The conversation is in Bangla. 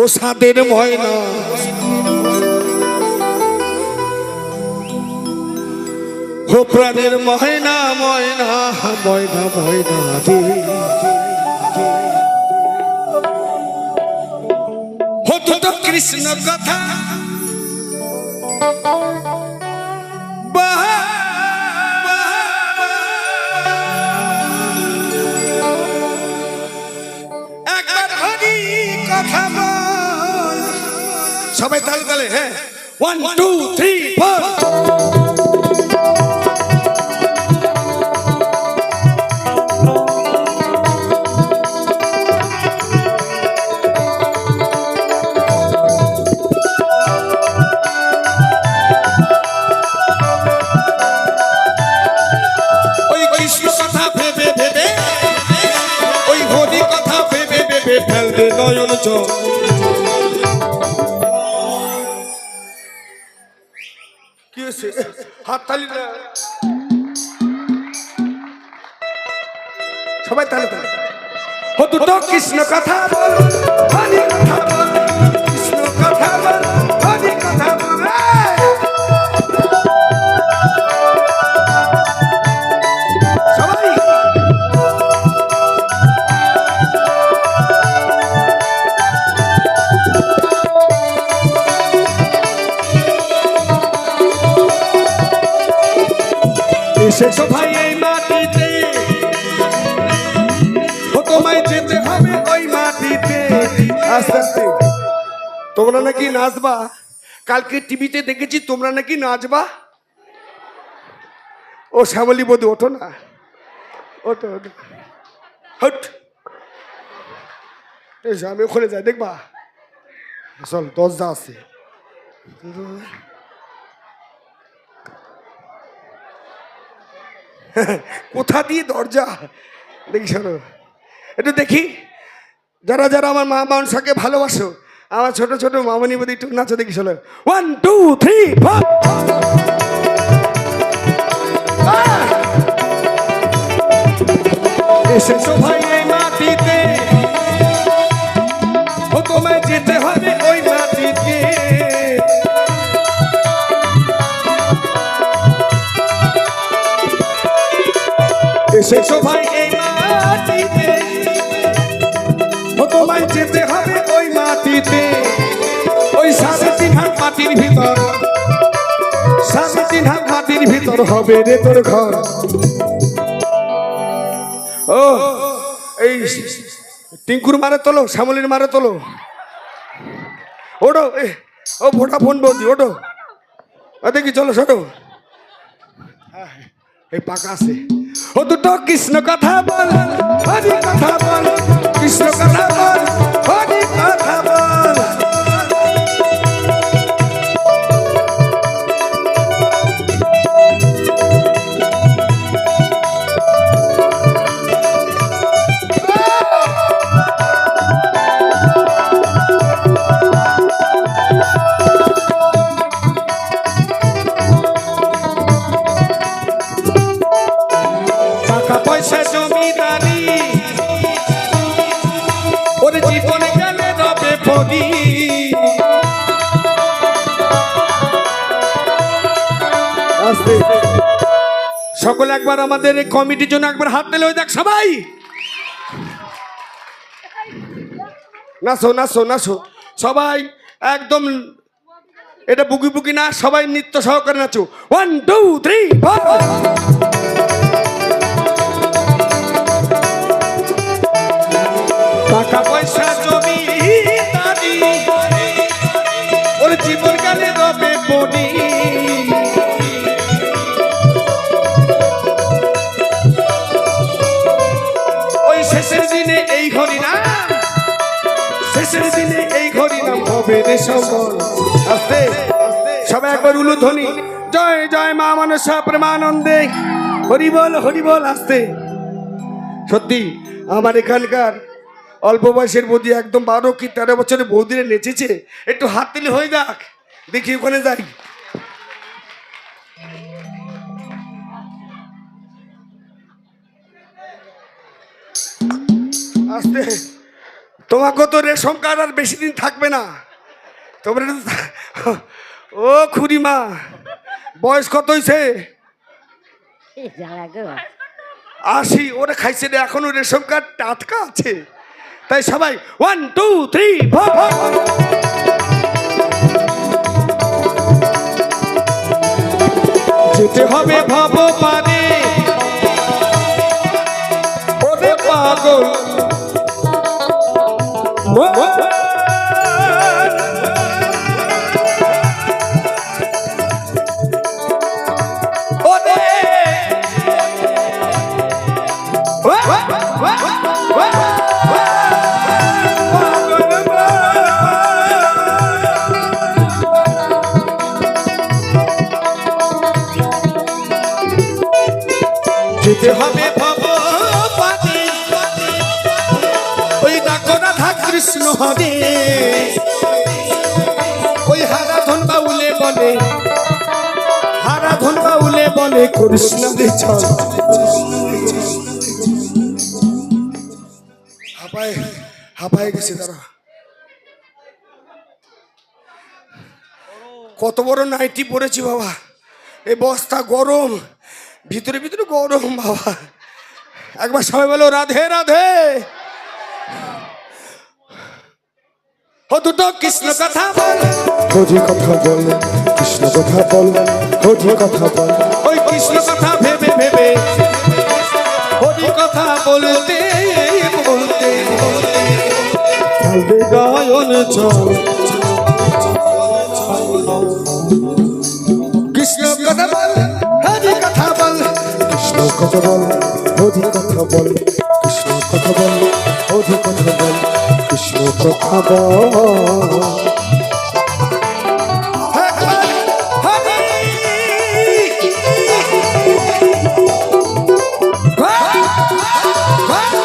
ও সাদের ময়না। ও প্রাণের ময়না ময়না ময়না ময়না হতো কৃষ্ণ কথা। সবাই তাল তালে হ্যাঁ। ওয়ান টু থ্রি ফোর ওই কৃষ্ণ কথা ভেবে ভেবে ওই হরি কথা ভেবে ভেবে ফেলবে নয়ন চোখ। হয়েছে হাত তালি না সবাই তালে তালে। ও দুটো কৃষ্ণ কথা বল। তোমরা নাকি নাচবা? কালকে টিভিতে দেখেছি, তোমরা নাকি নাচবা? ও শ্যামলী বধু, ওঠো না। ওঠো ওঠো। হট। আমি ওখানে যাই, দেখবা? চল, দরজা আছে। কোথা দিয়ে দরজা? দেখি, শোনো। একটু দেখি। যারা যারা আমার মা মানুষকে ভালোবাসো, আমার ছোট ছোট মামনি বদি একটু নাচো, দেখি, শোনো। ওয়ান টু থ্রি ফোর এসেছ ভাই। এই মাটিতে ও তোমায় যেতে হবে ওই মাটিতে ওই সাড়ে ভিতর। সাড়ে তিন হাত ভিতর হবে রে তোর ঘর। ও এই টিঙ্কুর মারে তোলো শ্যামলির মারে তোলো। ওটো ও ভোটা ফোন বৌদি ওটো দেখি, চলো ছোটো এই পাকা আছে। ও দুটো কৃষ্ণ কথা বল কথা বল কৃষ্ণ কথা আস্তে। সকলে একবার আমাদের এই কমিটির জন্য একবার হাত দিলে ওই দেখ সবাই। নাচো নাচো নাচো। সবাই একদম এটা বুকি বুকি না, সবাই নৃত্য সহকারে নাচো। ওয়ান টু থ্রি ফোর শেষের দিনে এই ঘড়ি নাম হবে দেশমল আস্তে সবাই একবার উলুধ্বনি। জয় জয় মা মানসা প্রেমানন্দে। হরি বল আস্তে। সত্যি, আমার এখানকার অল্প বয়সের বৌদি একদম বারো কি তেরো বছরের বৌদিরে নেচেছে। একটু হাত তুলি, হয়ে যাক। দেখি ওখানে যাই। আস্তে। তোমাকে তো রেশম কার্ড আর বেশি দিন থাকবে না। তোমরা ও খুড়িমা বয়স কত হয়েছে আশি ওরা খাইছে রে এখনও রেশন কার্ড টাটকা আছে। তাই সবাই ওয়ান টু থ্রি ফোর যেতে হবে ভব পারে ওরে পাগল। যেতে কৃষ্ণ হবে। ওই হারাধন বাউলে বলে, হারাধন বাউলে বলে, কৃষ্ণ চল। হাঁপায় হাঁপায় গেছে তারা। কত বড় নাইটি পরেছি বাবা। এই বস্তা গরম, ভিতরে ভিতরে গরম বাবা। একবার সবাই বলো, রাধে রাধে। ও দুটো কৃষ্ণ কথা বল। হরি কথা বল কৃষ্ণ কথা বল হরি কথা বল। ওই কৃষ্ণ কথা ভেবে ভেবে হরি কথা বলতে বলতে। কালবে গায়ন চল। কৃষ্ণ কথা বল হরি কথা বল। কৃষ্ণ কথা বল হরি কথা বল কৃষ্ণ কথা বল হরি কথা বল। সুখ খবর Hey!